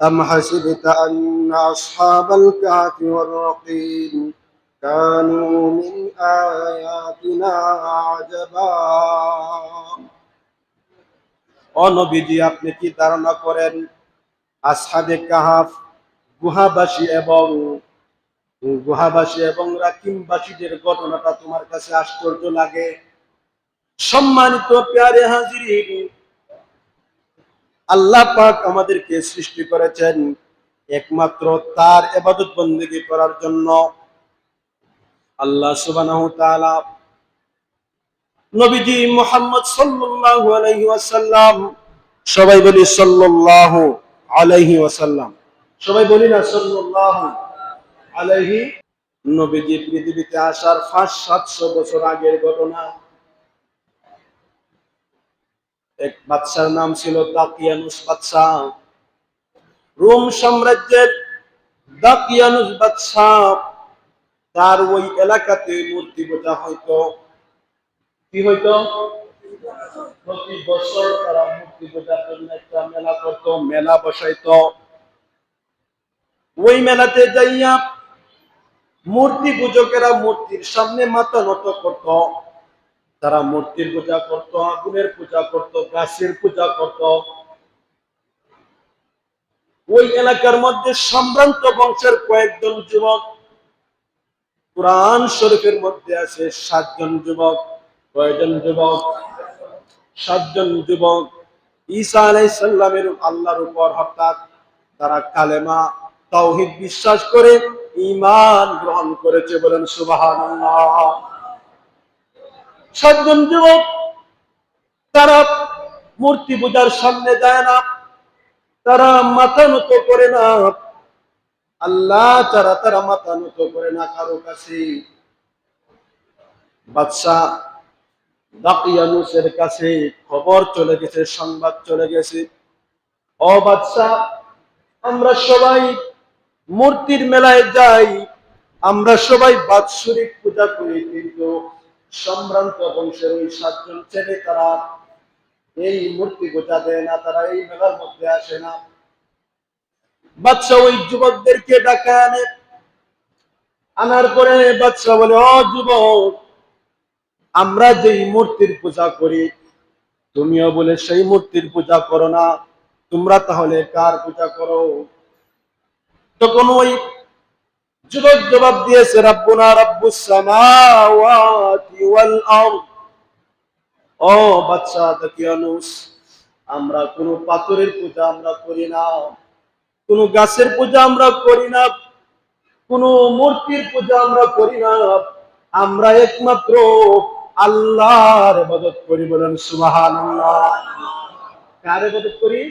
أم حسبت أن أصحاب الكهف والرقيم كانوا من آياتنا عجبا অনবীজি আপনি কি ধারণা করেন আসহাবে কাহাফ গুহাবাসী এবং গুহাবাসী এবং রাকিমবাসীদের ঘটনাটা তোমার কাছে আশ্চর্য লাগে সম্মানিত প্যারে হাজির আল্লাহ পাক আমাদেরকে সৃষ্টি করেছেন একমাত্র তার এবাদত বন্দেগী করার জন্য। আল্লাহ তাআলা নবীজি মুহাম্মদ আলাইহি ওয়াসাল্লাম, সবাই বলি সবাই বলি না নবীজি পৃথিবীতে আসার পাঁচ সাতশো বছর আগের ঘটনা। এক বাদশার নাম ছিল দাকিয়ানুস বাদশাহ। রোম সাম্রাজ্যের দাকিয়ানুস বাদশাহ, তার ওই এলাকাতে মূর্তি পূজা হইতো। কি হইতো? প্রতি বছর তারা মূর্তি পূজার জন্য একটা মেলা করতো, মেলা বসাইতো। ওই মেলাতে যাইয়া মূর্তি পূজকেরা মূর্তির সামনে মাথা নত করত। তারা মূর্তির পূজা করত, আগুনের পূজা করত, গাছের পূজা করত। ওই এলাকার মধ্যে সম্ভ্রান্ত বংশের কয়েকজন যুবক, কোরআন শরীফের মধ্যে আছে সাতজন যুবক কয়েকজন যুবক? সাতজন যুবক। ঈসা আলাইসাল্লামের আল্লাহর উপর হঠাৎ তারা কালেমা, তাওহিদ বিশ্বাস করে ইমান গ্রহণ করেছে বলেন সুবহানাল্লাহ। সাতজন যুবক, তারা মূর্তি পূজার সামনে যায় না, তারা মাথা নত করে না। আল্লাহ তারা তারা মাথা নত করে না কারও কাছে। বাদশাহ দাকিয়ানুসের কাছে খবর চলে গেছে, সংবাদ চলে গেছে। ও বাদশাহ, আমরা সবাই মূর্তির মেলায় যাই, আমরা সবাই বাৎসরিক পূজা করি, কিন্তু সম্ভ্রান্ত বংশের ওই সাতজন ছেলে, তারা এই মূর্তি পূজা দেয় না, তারা এই মেলার মধ্যে আসে না। বাদশাহ ওই যুবকদেরকে ডাকা আনে। আনার পরে বাদশাহ বলে, ও যুবক, আমরা যেই মূর্তির পূজা করি, তুমিও বলে, সেই মূর্তির পূজা করো না, তোমরা তাহলে কার পূজা করো? তখন ওই যুবক জবাব দিয়েছে, রাব্বুনা রাব্বুস সামাওয়াতি ওয়াল আরদ। ও বাচ্চা দাকিয়ানুস আমরা কোন পাথরের পূজা আমরা করি না, কোন গাছের পূজা আমরা করি না, কোন মূর্তির পূজা আমরা করি না, আমরা একমাত্র আল্লাহর ইবাদত করি বলেন সুবহানাল্লাহ। কার ইবাদত করি?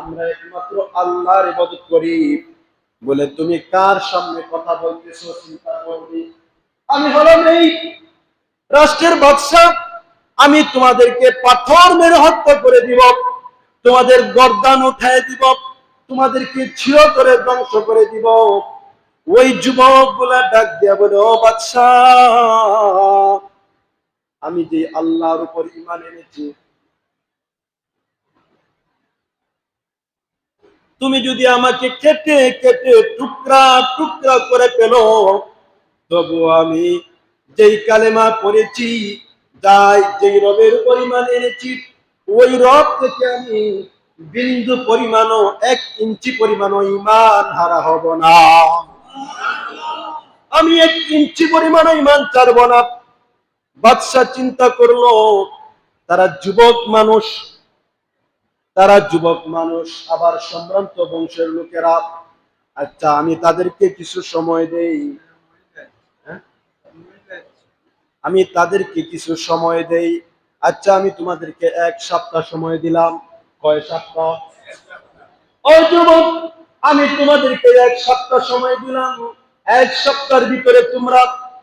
আমরা একমাত্র আল্লাহর ইবাদত করি। বলে, তুমি কার সামনে কথা বলতেছো, চিন্তা করবি আমি হলাম এই রাষ্ট্রের বাদশাহ। আমি তোমাদেরকে পাথর মেরে হত্যা করে দিব, তোমাদের গর্দান উঠায় দিব, তোমাদেরকে ছিঁড় করে ধ্বংস করে দিব। ওই যুবকগুলা ডাক দিয়া বলে, ও বাদশাহ, আমি যে আল্লাহর উপর ইমান এনেছি তুমি যদি আমাকে কেটে কেটে টুকরা টুকরা করে পেল তবু আমি যেই কালেমা পড়েছি, যাই যেই রবের পরিমাণ এনেছি, ওই রব থেকে আমি বিন্দু পরিমাণও এক ইঞ্চি পরিমাণও ইমান হারা হব না। আমি এক ইঞ্চি পরিমাণও ইমান ছাড়ব না। বাদশাহ চিন্তা করল, তারা যুবক মানুষ তারা যুবক মানুষ, আবার সম্ভ্রান্ত বংশের লোকেরা। আচ্ছা আমি তাদেরকে কিছু সময় দেই। হ্যাঁ? আমি তাদেরকে কিছু সময় দেই। আচ্ছা আমি তোমাদেরকে এক সপ্তাহ সময় দিলাম। কয় সপ্তাহ? ও যুবক, আমি তোমাদেরকে এক সপ্তাহ সময় দিলাম। এক সপ্তাহের ভিতরে তোমরা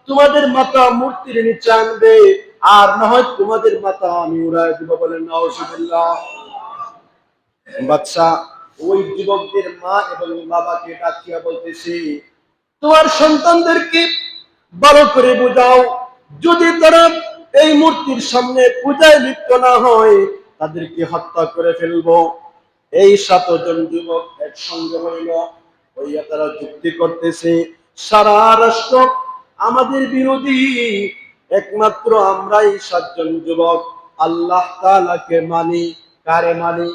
তোমাদের মাথা মূর্তির নিচে আনবে। আর না হয় তোমাদের মাথা আমি উড়াই দিব বলেন নাউজুবিল্লাহ বাচ্চা, ওই যুবকদের মা এবং বাবাকে ডাকিয়া বলতেছি, তোমার সন্তানদেরকে ভালো করে বোঝাও। যদি তারা এই মূর্তির সামনে পূজায় লিপ্ত না হয়, তাদেরকে হত্যা করে ফেলব। এই সাতজন যুবক একসঙ্গে হইল, হইয়া তারা যুক্তি করতেছে, সারা রাষ্ট্র আমাদের বিরোধী। একমাত্র আমরাই সাতজন যুবক। আল্লাহ তাআলাকে মানি, কারে মানি?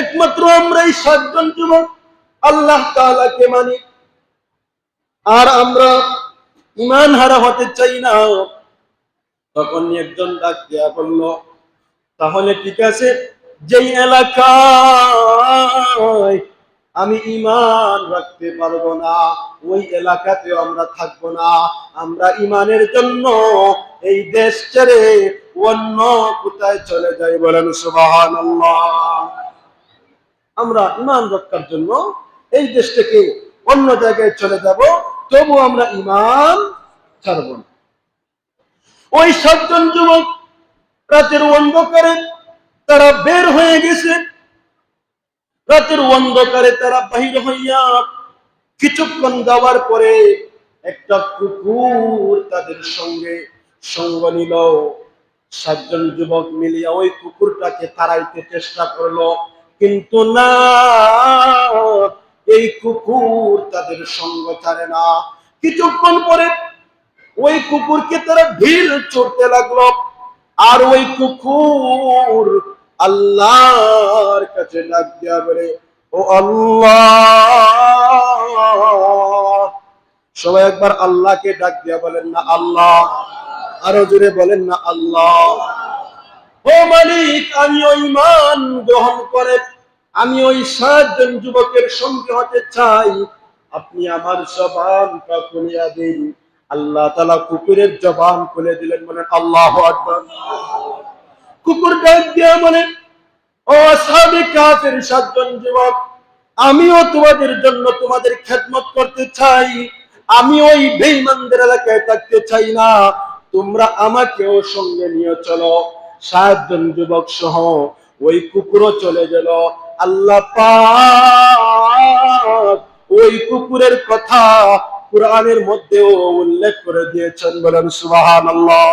একমাত্র আমরাই সাতজন যুবক, আল্লাহ তাআলাকে মানি। আর আমরা ইমান হারা হতে চাই না। তখন একজন ডাক দিয়া বলল, তাহলে ঠিক আছে, যেই এলাকায় আমি ইমান রাখতে পারব না, ওই এলাকাতে আমরা থাকব না। আমরা ইমানের জন্য এই দেশ ছেড়ে অন্য কোথায় চলে যাই বলেন সুবাহান আমরা ইমান রক্ষার জন্য এই দেশ থেকে অন্য জায়গায় চলে যাব তবু আমরা ইমান ছাড়ব না। ওই সাতজন যুবক রাতের অন্ধকারে তারা বের হয়ে গেছে। রাতের অন্ধকারে তারা বাহির হইয়া কিছুক্ষণ যাওয়ার পরে একটা কুকুর তাদের সঙ্গে সঙ্গ নিল। সাতজন যুবক মিলিয়া ওই কুকুরটাকে তাড়াইতে চেষ্টা করল। কিন্তু না, এই কুকুর তাদের সঙ্গ ছাড়ে না। কিছুক্ষণ পরে ওই কুকুরকে তারা ভিড় চড়তে লাগল। আর ওই কুকুর আল্লাহর কাছে ডাক দিয়া বলে, ও আল্লাহ! সবাই একবার আল্লাহকে ডাক দিয়া বলেন না আল্লাহ। আরও জোরে বলেন না আল্লাহ। ও মালিক, আমি ওই মান গ্রহণ করে, আমি ওই সাতজন যুবকের সঙ্গে হতে চাই। আপনি আমার জবানটা খুলিয়া দিন। আল্লাহ তালা কুকুরের জবান খুলে দিলেন, বলেন, আল্লাহ কুকুর ডাক দিয়া বলে, ও সাবে কাফের সাতজন যুবক, আমিও তোমাদের জন্য তোমাদের খেদমত করতে চাই। আমি ওই বেঈমানদের এলাকায় থাকতে চাই না। তোমরা আমাকেও সঙ্গে নিয়ে চলো। সাতজন যুবক সহ ওই কুকুরও চলে গেল। আল্লাহ ওই কুকুরের কথা কোরআনের মধ্যেও উল্লেখ করে দিয়েছেন বলেন, সুবহানাল্লাহ।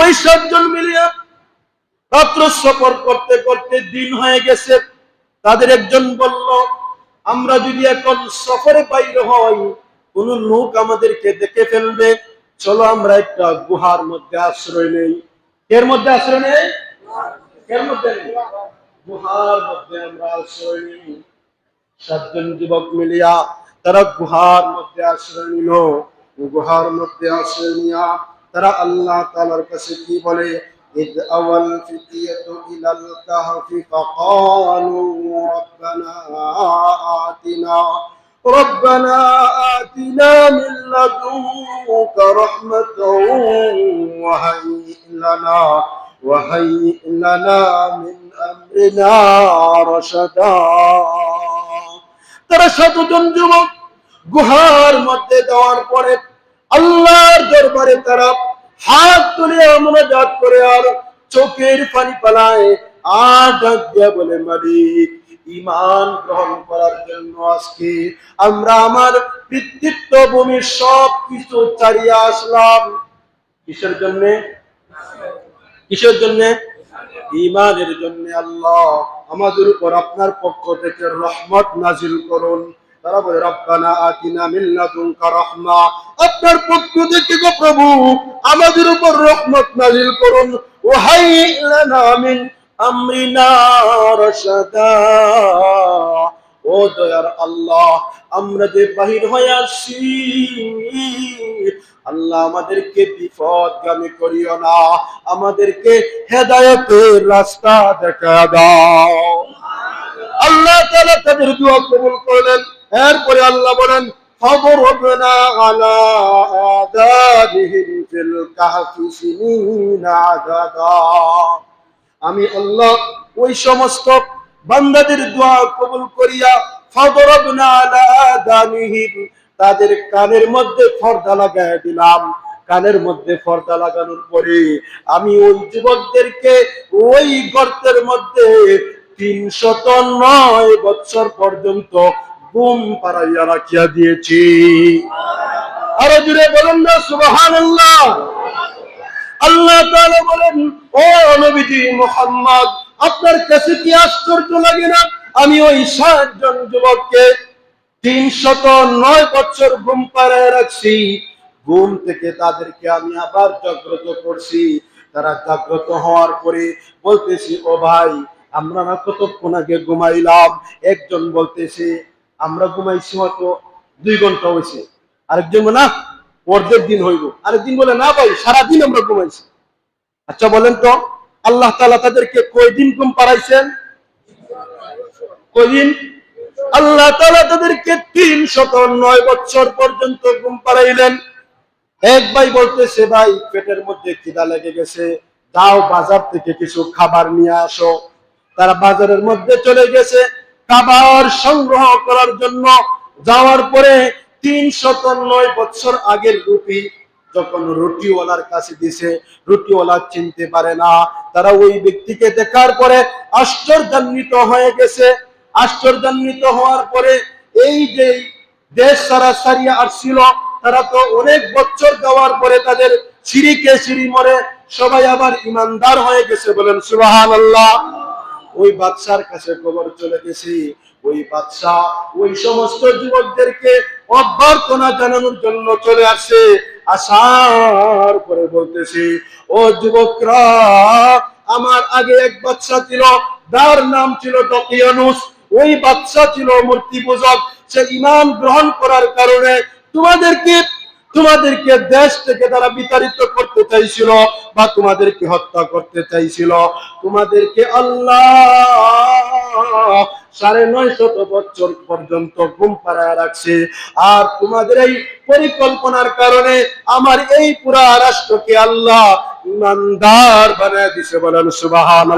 ওই সাতজন মিলিয়ে রাত্র সফর করতে করতে দিন হয়ে গেছে। তাদের একজন বলল, আমরা যদি এখন সফরে বাইরে হই, কোন লোক আমাদেরকে দেখে ফেলবে। চলো আমরা একটা গুহার মধ্যে আশ্রয় নেই। এর মধ্যে আশ্রয় নেই এর মধ্যে নেই? গুহার মধ্যে আমরা আশ্রয় নেই সাতজন যুবক মিলিয়া তারা গুহার মধ্যে আশ্রয় নিল গুহার মধ্যে আশ্রয় নিয়া তারা আল্লাহ তাআলার কাছে কি বলে إذ أوى الفتية إلى الكهف فقالوا ربنا آتنا ربنا آتنا من لدنك رحمة وهيئ لنا وهيئ لنا من أمرنا رشدا তারা শতজন যুবক গুহার মধ্যে দেওয়ার পরে আল্লাহর দরবারে তারা হাত তুলে মোনাজাত করে আর চোখের পানি পালায় আর ডাক দিয়া বলে মালিক ইমান গ্রহণ করার জন্য আজকে আমরা আমার পিতৃত্ব ভূমির সব কিছু চারিয়ে আসলাম। কিসের জন্য? কিসের জন্য? ইমানের জন্য আল্লাহ। আমাদের উপর আপনার পক্ষ থেকে রহমত নাজিল করুন। তারা বলে, রব্বানা আতিনা লাদুনকা রাহমা। আপনার পক্ষ থেকে গো প্রভু, আমাদের উপর রহমত নাজিল করুন। ওয়াহাই লানা মিন আমরিনা রাশাদা ও দয়ার আল্লাহ আমরা যে বাহির হয়ে আসছি আল্লাহ আমাদেরকে বিপদগামী করিও না আমাদেরকে হেদায়েতের রাস্তা দেখা দাও আল্লাহ তাআলা তাদের দোয়া কবুল করলেন এরপরে আল্লাহ বলেন فضربنا على آذانهم في الكهف سنين عددا আমি আল্লাহ ওই সমস্ত বান্দাদের দোয়া কবুল করিয়া ফাদরাবনা আলা তাদের কানের মধ্যে পর্দা লাগায় দিলাম। কানের মধ্যে পর্দা লাগানোর পরে আমি ওই যুবকদেরকে ওই গর্তের মধ্যে তিনশত নয় বৎসর পর্যন্ত বুম পাড়াইয়া রাখিয়া দিয়েছি। আরও জুড়ে বলেন না, সুবহানাল্লাহ। আল্লাহ তাআলা বলেন ও নবীজি মুহাম্মদ, আপনার কাছে কি আশ্চর্য লাগে না? আমি ওই ষাট জন যুবককে তিনশত নয় বছর ঘুম পাড়ায় রাখছি। ঘুম থেকে তাদেরকে আমি আবার জাগ্রত করছি। তারা জাগ্রত হওয়ার পরে বলতেছি, ও ভাই, আমরা না কতক্ষণ আগে ঘুমাইলাম? একজন বলতেছে, আমরা ঘুমাইছি হয়তো দুই ঘণ্টা হয়েছে আরেকজন না অর্ধেক দিন হইব। আরেকদিন বলে, না ভাই, সারাদিন আমরা ঘুমাইছি। আচ্ছা বলেন তো, আল্লাহ তাআলা তাদেরকে কয়দিন ঘুম পাড়াইছেন? কয়দিন? আল্লাহ তাআলা তাদেরকে তিন শত নয় বছর পর্যন্ত ঘুম পাড়াইলেন। এক ভাই বলতেছে, ভাই, পেটের মধ্যে খিদা লেগে গেছে, যাও বাজার থেকে কিছু খাবার নিয়ে আসো। তারা বাজারের মধ্যে চলে গেছে। খাবার সংগ্রহ করার জন্য যাওয়ার পরে তিন শত নয় বছর আগের রুপি যখন রুটিওয়ালার কাছে দিছে, রুটিওয়ালা চিনতে পারে না। তারা ওই ব্যক্তিকে দেখার পরে আশ্চর্যান্বিত হয়ে গেছে। আশ্চর্যান্বিত হওয়ার পরে এই যে দেশ সারা সারিয়া আসছিল, তারা তো অনেক বছর যাওয়ার পরে তাদের সিঁড়িকে সিঁড়ি মরে সবাই আবার ইমানদার হয়ে গেছে বলেন সুবাহান আল্লাহ ওই বাদশার কাছে খবর চলে গেছি ওই বাদশাহ, ওই সমস্ত যুবকদেরকে অভ্যর্থনা জানানোর জন্য চলে আসে। আসার পরে বলতেছি, ও যুবকরা, আমার আগে এক বাচ্চা ছিল, তার নাম ছিল ডকিয়ানুস ওই বাচ্চা ছিল মূর্তি পূজক। সে ইমান গ্রহণ করার কারণে তোমাদেরকে তোমাদেরকে দেশ থেকে তারা বিতাড়িত করতে চাইছিল বা তোমাদেরকে হত্যা করতে চাইছিল। তোমাদেরকে আল্লাহ সাড়ে নয় শত বছর পর্যন্ত ঘুম পাড়ায় রাখছে। আর তোমাদের এই পরিকল্পনার কারণে আমার এই পুরা রাষ্ট্রকে আল্লাহ ইমানদার বানায় দিছে বলেন সুবাহান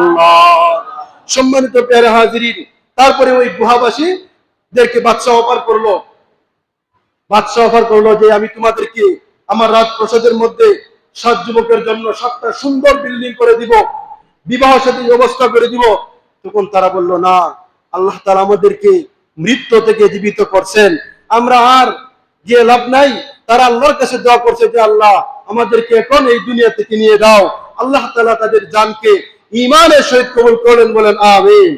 সম্মানিত পেয়ারে হাজিরিন, তারপরে ওই গুহাবাসী দেরকে বাচ্চা অপার করল। বাদশাহ অফার করল যে আমি তোমাদেরকে আমার রাজপ্রসাদের মধ্যে সাত যুবকের জন্য সাতটা সুন্দর বিল্ডিং করে দিব, বিবাহ সাথে ব্যবস্থা করে দিব। তখন তারা বলল, না, আল্লাহ আমাদেরকে মৃত্যু থেকে জীবিত করছেন। আমরা আর যে লাভ নাই, তারা আল্লাহর কাছে দোয়া করছে যে, আল্লাহ, আমাদেরকে এখন এই দুনিয়া থেকে নিয়ে দাও আল্লাহ তালা তাদের জানকে ইমানের সহিত কবুল করলেন বলেন, আমিন।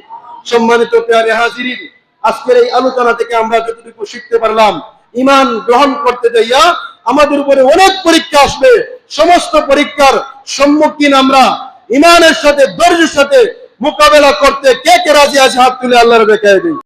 সম্মানিত পেয়ারে হাজিরিন, আজকের এই আলোচনা থেকে আমরা যতটুকু শিখতে পারলাম ইমান গ্রহণ করতে যাইয়া আমাদের উপরে অনেক পরীক্ষা আসবে। সমস্ত পরীক্ষার সম্মুখীন আমরা ইমানের সাথে, ধৈর্যের সাথে মোকাবেলা করতে কে কে রাজি আছে হাত তুলে আল্লাহর বেকায় দিই